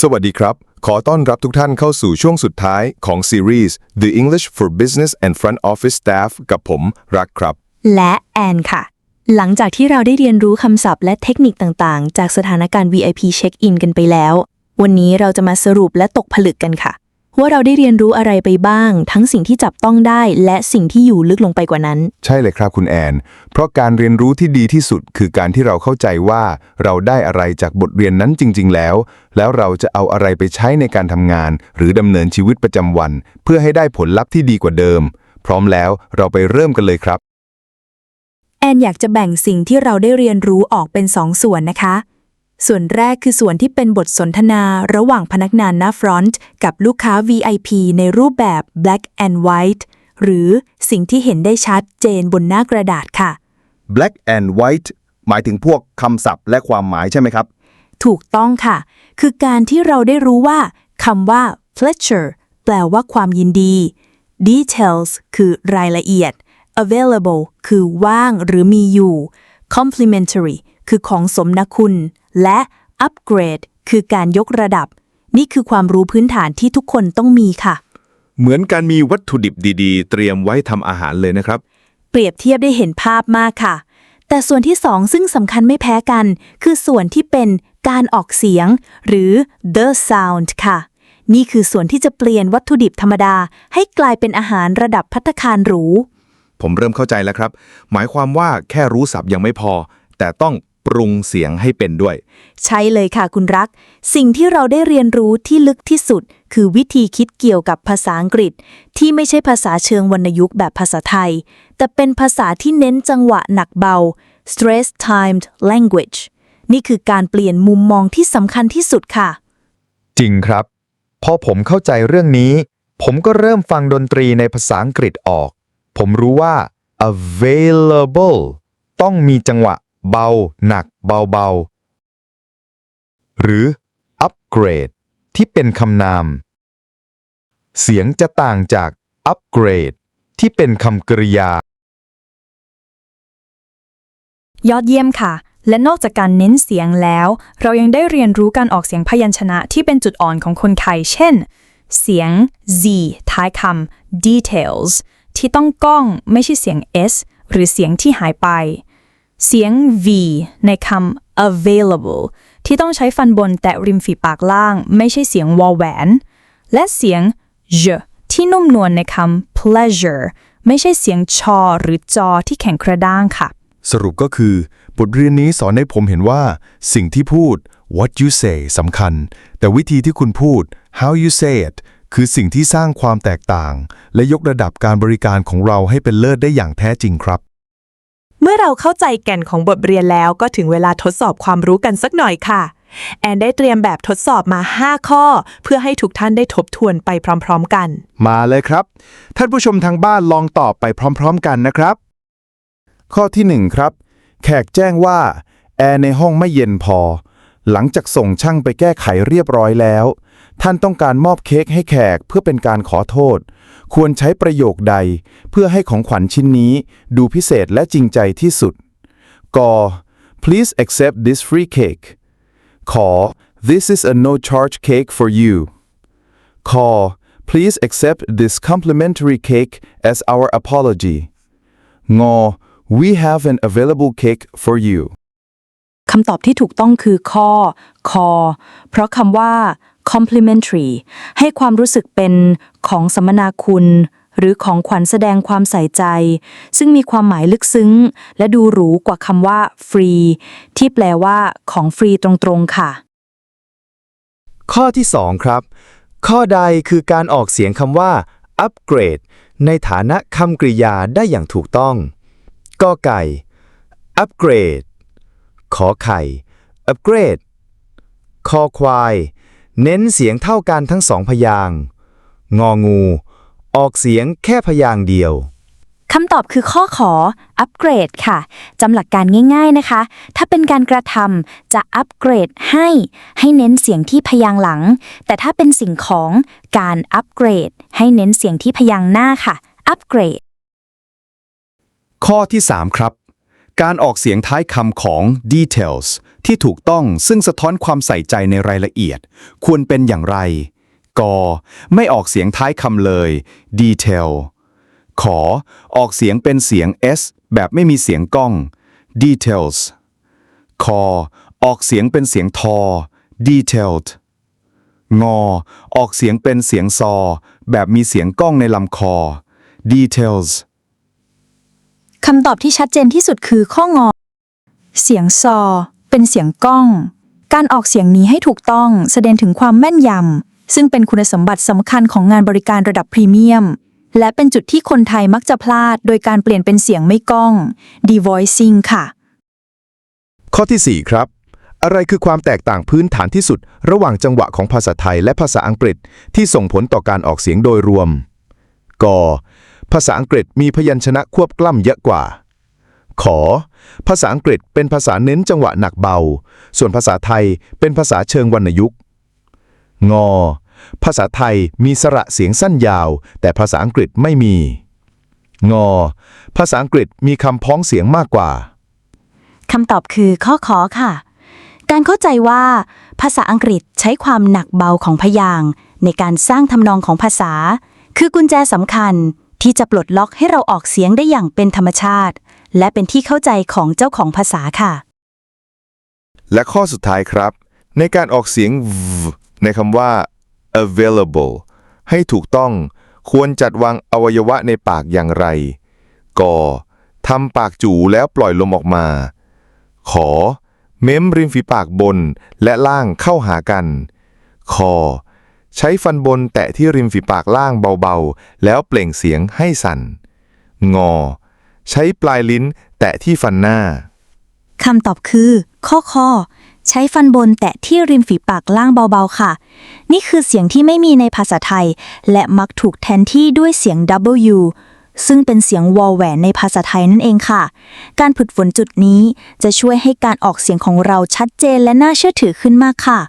สวัสดีครับ ขอต้อนรับทุกท่านเข้าสู่ช่วงสุดท้ายของซีรีส์ The English for Business and Front Office Staff กับผม รักครับ และแอนค่ะ หลังจากที่เราได้เรียนรู้คำศัพท์และเทคนิคต่างๆ จากสถานการณ์ VIP Check-in กันไปแล้ว วันนี้เราจะมาสรุปและตกผลึกกันค่ะ ว่าเราได้เรียนรู้อะไรไปบ้าง ทั้งสิ่งที่จับต้องได้ และสิ่งที่อยู่ลึกลงไปกว่านั้น ใช่เลยครับคุณแอน เพราะการเรียนรู้ที่ดีที่สุดคือการที่เราเข้าใจว่าเราได้อะไรจากบทเรียนนั้นจริง ๆ แล้ว แล้วเราจะเอาอะไรไปใช้ในการทำงาน หรือดำเนินชีวิตประจำวัน เพื่อให้ได้ผลลัพธ์ที่ดีกว่าเดิม พร้อมแล้วเราไปเริ่มกันเลยครับ แอนอยากจะแบ่งสิ่งที่เราได้เรียนรู้ออกเป็นสองส่วนนะคะ ส่วนแรกคือส่วนที่เป็นบทสนทนาระหว่างพนักงานหน้าฟรอนต์กับลูกค้า VIP ในรูปแบบ black and white หรือสิ่งที่เห็นได้ชัดเจนบนหน้ากระดาษค่ะ black and white หมายถึงพวกคำศัพท์และความหมายใช่ไหมครับ ถูกต้องค่ะ คือการที่เราได้รู้ว่าคำว่า pleasure แปลว่าความยินดี details คือรายละเอียด available คือว่างหรือมีอยู่ complimentary คือของสมนาคุณ และ upgrade คือการยกระดับ นี่คือความรู้พื้นฐานที่ทุกคนต้องมีค่ะ เหมือนการมีวัตถุดิบดีๆ เตรียมไว้ทำอาหารเลยนะครับ เปรียบเทียบได้เห็นภาพมากค่ะ แต่ส่วนที่สองซึ่งสำคัญไม่แพ้กัน คือส่วนที่เป็นการออกเสียง หรือ the sound ค่ะ นี่คือส่วนที่จะเปลี่ยนวัตถุดิบธรรมดา ให้กลายเป็นอาหารระดับพัตตาคารหรู ผมเริ่มเข้าใจแล้วครับ หมายความว่าแค่รู้ศัพท์ยังไม่พอ แต่ต้องปรุงเสียงให้เป็นด้วย ใช่เลยค่ะคุณรัก สิ่งที่เราได้เรียนรู้ที่ลึกที่สุด คือวิธีคิดเกี่ยวกับภาษาอังกฤษ ที่ไม่ใช่ภาษาเชิงวรรณยุกต์แบบภาษาไทย แต่เป็นภาษาที่เน้นจังหวะหนักเบา stress timed language นี่คือการเปลี่ยนมุมมองที่สำคัญที่สุดค่ะ จริงครับ พอผมเข้าใจเรื่องนี้ ผมก็เริ่มฟังดนตรีในภาษาอังกฤษออก ผมรู้ว่า available ต้องมีจังหวะเบา หนักเบา ๆ หรือ upgrade ที่เป็นคำนาม เสียงจะต่างจาก upgrade ที่เป็นคำกริยา ยอดเยี่ยมค่ะ และนอกจากการเน้นเสียงแล้ว เรายังได้เรียนรู้การออกเสียงพยัญชนะที่เป็นจุดอ่อนของคนไทย เช่น เสียง z ท้ายคำ details ที่ต้องก้องไม่ใช่เสียง s หรือเสียงที่หายไป เสียง v ในคำ available ที่ต้องใช้ฟันบนแตะริมฝีปากล่าง ไม่ใช่เสียงวอแหวน และเสียง j ที่นุ่มนวลในคำ pleasure ไม่ใช่เสียงชอหรือจอที่แข็งกระด้างค่ะ สรุปก็คือบทเรียนนี้สอนให้ผมเห็นว่า สิ่งที่พูด what you say สำคัญ แต่วิธีที่คุณพูด how you say it คือสิ่งที่สร้างความแตกต่าง และยกระดับการบริการของเราให้เป็นเลิศได้อย่างแท้จริงครับ เมื่อเราเข้าใจแก่นของบทเรียนแล้วก็ถึงเวลาทดสอบความรู้กันสักหน่อยค่ะ แอนได้เตรียมแบบทดสอบมา 5 ข้อ เพื่อให้ทุกท่านได้ทบทวนไปพร้อม ๆ กัน มาเลยครับ ท่านผู้ชมทางบ้านลองตอบไปพร้อม ๆ กันนะครับ ข้อที่ 1 ครับ แขกแจ้งว่าแอร์ในห้องไม่เย็นพอ หลังจากส่งช่างไปแก้ไขเรียบร้อยแล้ว ท่านต้องการมอบเค้กให้แขกเพื่อเป็นการขอโทษ ควรใช้ประโยคใด เพื่อให้ของขวัญชิ้นนี้ดูพิเศษและจริงใจที่สุดก please accept this free cake ขอ this is a no charge cake for you ขอ please accept this complimentary cake as our apology ง we have an available cake for you คำตอบที่ถูกต้องคือข้อคอเพราะคำว่า complimentary ให้ความรู้สึกเป็นของสมนาคุณ หรือของขวัญแสดงความใส่ใจ ซึ่งมีความหมายลึกซึ้ง และดูหรูกว่าคำว่าฟรีที่แปลว่าของฟรีตรงๆค่ะ ข้อที่ 2 ครับ ข้อใดคือการออกเสียงคำว่า upgrade ในฐานะคำกริยาได้อย่างถูกต้องกอไก่ upgrade ขอไข่ upgrade คอควาย เน้นเสียงเท่ากันทั้งสองพยางค์งองู ออกเสียงแค่พยางค์เดียว คำตอบคือข้อขอ อัปเกรดค่ะ จำหลักการง่าย ๆนะคะ ถ้าเป็นการกระทำจะอัปเกรดให้ ให้เน้นเสียงที่พยางค์หลัง แต่ถ้าเป็นสิ่งของการอัปเกรด ให้เน้นเสียงที่พยางค์หน้าค่ะ อัปเกรด ข้อที่ 3 ครับ การออกเสียงท้ายคำของ details ที่ถูกต้องซึ่งสะท้อนความใส่ใจในรายละเอียด ควรเป็นอย่างไร ก ไม่ออกเสียงท้ายคำเลย detail ขอ ออกเสียงเป็นเสียง s แบบไม่มีเสียงก้อง details คอออกเสียงเป็นเสียงทอ detailed งอ ออกเสียงเป็นเสียงซอ แบบมีเสียงก้องในลำคอ details คำตอบที่ชัดเจนที่สุดคือข้องอ เสียงซอ เป็นเสียงก้อง การออกเสียงนี้ให้ถูกต้องแสดงถึงความแม่นยำ ซึ่งเป็นคุณสมบัติสำคัญของงานบริการระดับพรีเมียม และเป็นจุดที่คนไทยมักจะพลาด โดยการเปลี่ยนเป็นเสียงไม่ก้อง devoicing ค่ะ ข้อที่ 4 ครับ อะไรคือความแตกต่างพื้นฐานที่สุด ระหว่างจังหวะของภาษาไทยและภาษาอังกฤษ ที่ส่งผลต่อการออกเสียงโดยรวมก ภาษาอังกฤษมีพยัญชนะควบกล้ำเยอะกว่า ขอ ภาษาอังกฤษเป็นภาษาเน้นจังหวะหนักเบา ส่วนภาษาไทยเป็นภาษาเชิงวรรณยุกต์งอ ภาษาไทยมีสระเสียงสั้นยาว แต่ภาษาอังกฤษไม่มี งอ ภาษาอังกฤษมีคำพ้องเสียงมากกว่าคำตอบคือข้อขอค่ะ การเข้าใจว่า ภาษาอังกฤษใช้ความหนักเบาของพยางในการสร้างทำนองของภาษา คือกุญแจสำคัญ ที่จะปลดล็อกให้เราออกเสียงได้อย่างเป็นธรรมชาติ และเป็นที่เข้าใจของเจ้าของภาษาค่ะ และข้อสุดท้ายครับ ในการออกเสียง v ในคำว่า available ให้ถูกต้องควรจัดวางอวัยวะในปากอย่างไร กทำปากจูแล้วปล่อยลมออกมา ขอ เม้มริมฝีปากบนและล่างเข้าหากัน คอ ใช้ฟันบนแตะที่ริมฝีปากล่างเบาๆ แล้วเปล่งเสียงให้สั่น งอ ใช้ปลายลิ้นแตะที่ฟันหน้า คำตอบคือ ข้อคอใช้ฟันบนแตะที่ริมฝีปากล่างเบาๆ ค่ะ นี่คือเสียงที่ไม่มีในภาษาไทย และมักถูกแทนที่ด้วยเสียง W ซึ่งเป็นเสียงวอลแหวนในภาษาไทยนั่นเองค่ะ การฝึกฝนจุดนี้จะช่วยให้การออกเสียงของเราชัดเจนและน่าเชื่อถือขึ้นมากค่ะ